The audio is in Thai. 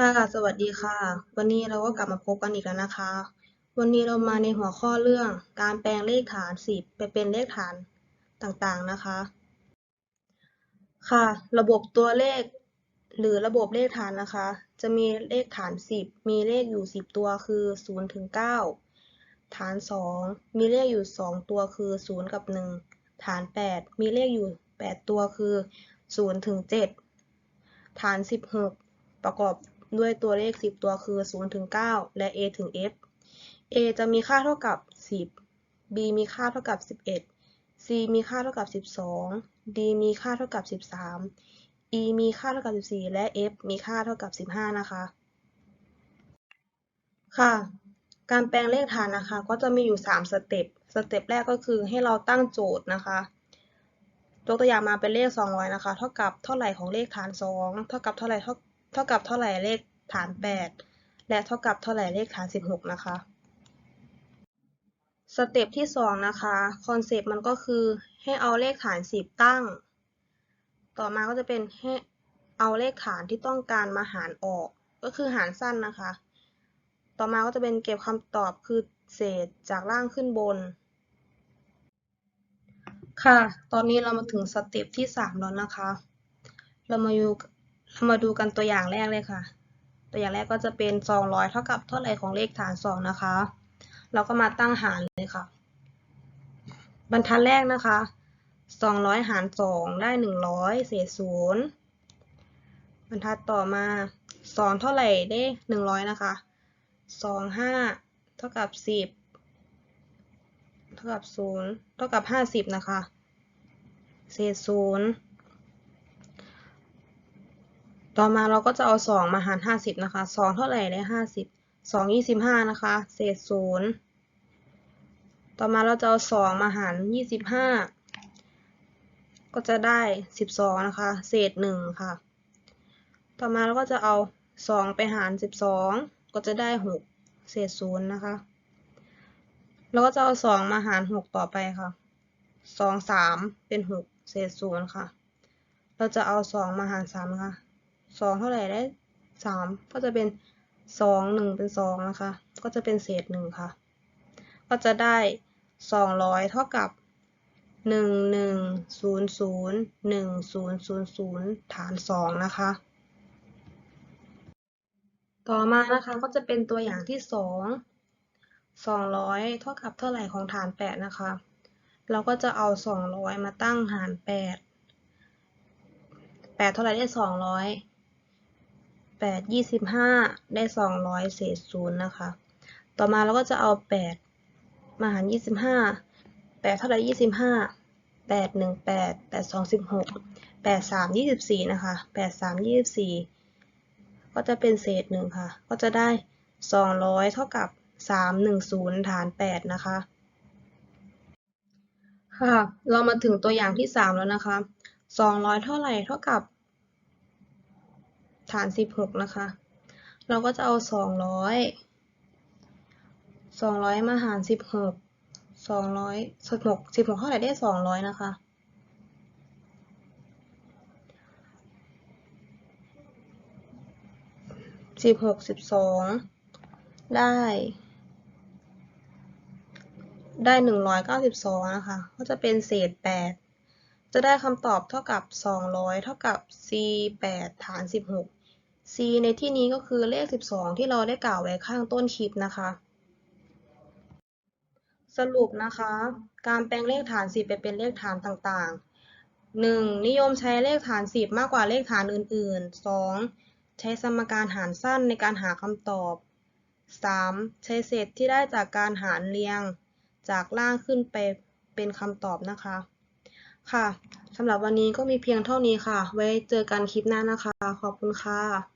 ค่ะ สวัสดีค่ะ วันนี้เราก็กลับมาพบกันอีกแล้วนะคะ วันนี้เรามาในหัวข้อเรื่องการแปลงเลขฐาน10ไปเป็นเลขฐานต่างๆนะคะ ค่ะ ระบบตัวเลข หรือระบบเลขฐานนะคะ จะมีเลขฐาน 10 มีเลขอยู่ 10 ตัวคือ0ถึง9ฐาน 2 มีเลขอยู่ 2 ตัวคือ 0 กับ 1 ฐาน 8 มีเลขอยู่ 8 ตัวคือ0ถึง7ฐาน 16 ประกอบ ด้วยตัวเลข 10 ตัวคือ 0 ถึง 9 และ a ถึง f a จะมีค่าเท่ากับ 10 b มีค่าเท่ากับ 11 c มีค่าเท่ากับ 12 d มีค่าเท่ากับ 13 e มีค่าเท่ากับ 14 และ f มีค่าเท่ากับ 15 นะคะ ค่ะ การแปลงเลขฐานนะคะ ก็จะมีอยู่ 3 สเต็ป สเต็ปแรกก็คือให้เราตั้งโจทย์นะคะยกตัวอย่างมาเป็นเลข 200 นะคะ เท่ากับเท่าไหร่ของเลขฐาน 2 เท่ากับเท่าไหร่เท่า เท่ากับเท่าไหร่เลขฐาน 8 และเท่ากับเท่าไหร่เลขฐาน 16 นะคะ สเต็ปที่ 2 นะคะคอนเซปต์มันก็คือให้เอาเลขฐาน 10 ตั้ง ต่อมาก็จะเป็นให้เอาเลขฐานที่ต้องการมาหารออก ก็คือหารสั้นนะคะ ต่อมาก็จะเป็นเก็บคำตอบคือเศษจากล่างขึ้นบน ค่ะ ตอนนี้เรามาถึงสเต็ปที่ 3 แล้วนะคะ เรามาดู เรามาดูกันตัวอย่างแรกเลยค่ะ ตัวอย่างแรกก็จะเป็น 200 เท่ากับเท่าไหร่ของเลขฐาน 2 นะคะ เราก็มาตั้งหารเลยค่ะ บรรทัดแรกนะคะ 200 หาร 2 ได้ 100 เศษ0บรรทัดต่อมา 2 เท่าไหร่ได้ 100 นะคะ 2 5 เท่ากับ 10 เท่ากับ 0 เท่ากับ 50 นะคะ เศษ0 ต่อมาเราก็จะเอา 2 มาหาร 50 นะคะ 2 เท่าไหร่ได้ 50 2 25 นะคะ เศษ 0 ต่อมาเราจะเอา 2 มาหาร 25 ก็จะได้ 12 นะคะ เศษ 1 ค่ะ ต่อมาเราก็จะเอา 2 ไปหาร 12 ก็จะได้ 6 เศษ 0 นะคะ เราก็จะเอา 2 มาหาร 6 ต่อไปค่ะ 2 3 เป็น 6 เศษ 0 ค่ะ เราจะเอา 2 มาหาร 3 นะคะ สองเท่าไหร่ได้สามก็จะเป็นสองหนึ่งเป็นสองนะคะ ก็จะเป็นเศษหนึ่งค่ะ ก็จะได้สองร้อยเท่ากับหนึ่งหนึ่งศูนย์ศูนย์หนึ่งศูนย์ศูนย์ศูนย์ฐานสองนะคะ ต่อมานะคะก็จะเป็นตัวอย่างที่สองสองร้อยเท่ากับเท่าไหร่ของฐานแปดนะคะ เราก็จะเอาสองร้อยมาตั้งหารแปดแปดเท่าไหร่ได้สองร้อย ปดยี่สิบห้าได้สองร้อยเศษศูนย์นะคะ ต่อมาเราก็จะเอาแปดมาหารยี่สิบห้าแปดเท่าไรยี่สิบห้าแปดหนึ่งแปดแปดสองสิบหกแปดสามยี่สิบสี่นะคะแปดสามยี่สิบสี่ก็จะเป็นเศษหนึ่งค่ะ ก็จะได้สองร้อยเท่ากับสามหนึ่งศูนย์ฐานแปดนะคะ ค่ะ เรามาถึงตัวอย่างที่สามแล้วนะคะสองร้อยเท่าไหร่เท่ากับ ฐานสิบหกนะคะ เราก็จะเอาสองร้อยสองร้อยมาหารสิบหกสองร้อยสิบหกสิบหกเท่าไหร่ได้สองร้อยนะคะสิบหกสิบสองได้ ได้หนึ่งร้อยเก้าสิบสองนะคะ ก็จะเป็นเศษแปด จะได้คำตอบเท่ากับสองร้อยเท่ากับ c แปดฐานสิบหก c ในที่นี้ก็คือเลข 12 ที่เราได้กล่าวไว้ข้างต้นคลิปนะคะ สรุปนะคะ การแปลงเลขฐาน 10 ไปเป็นเลขฐานต่างๆ 1. นิยมใช้เลขฐาน 10 มากกว่าเลขฐานอื่น ๆ 2. ใช้สมการหารสั้นในการหาคำตอบ 3. ใช้เศษที่ได้จากการหารเรียง จากล่างขึ้นไปเป็นคำตอบนะคะ ค่ะ สำหรับวันนี้ก็มีเพียงเท่านี้ค่ะ ไว้เจอกันคลิปหน้านะคะ ขอบคุณค่ะ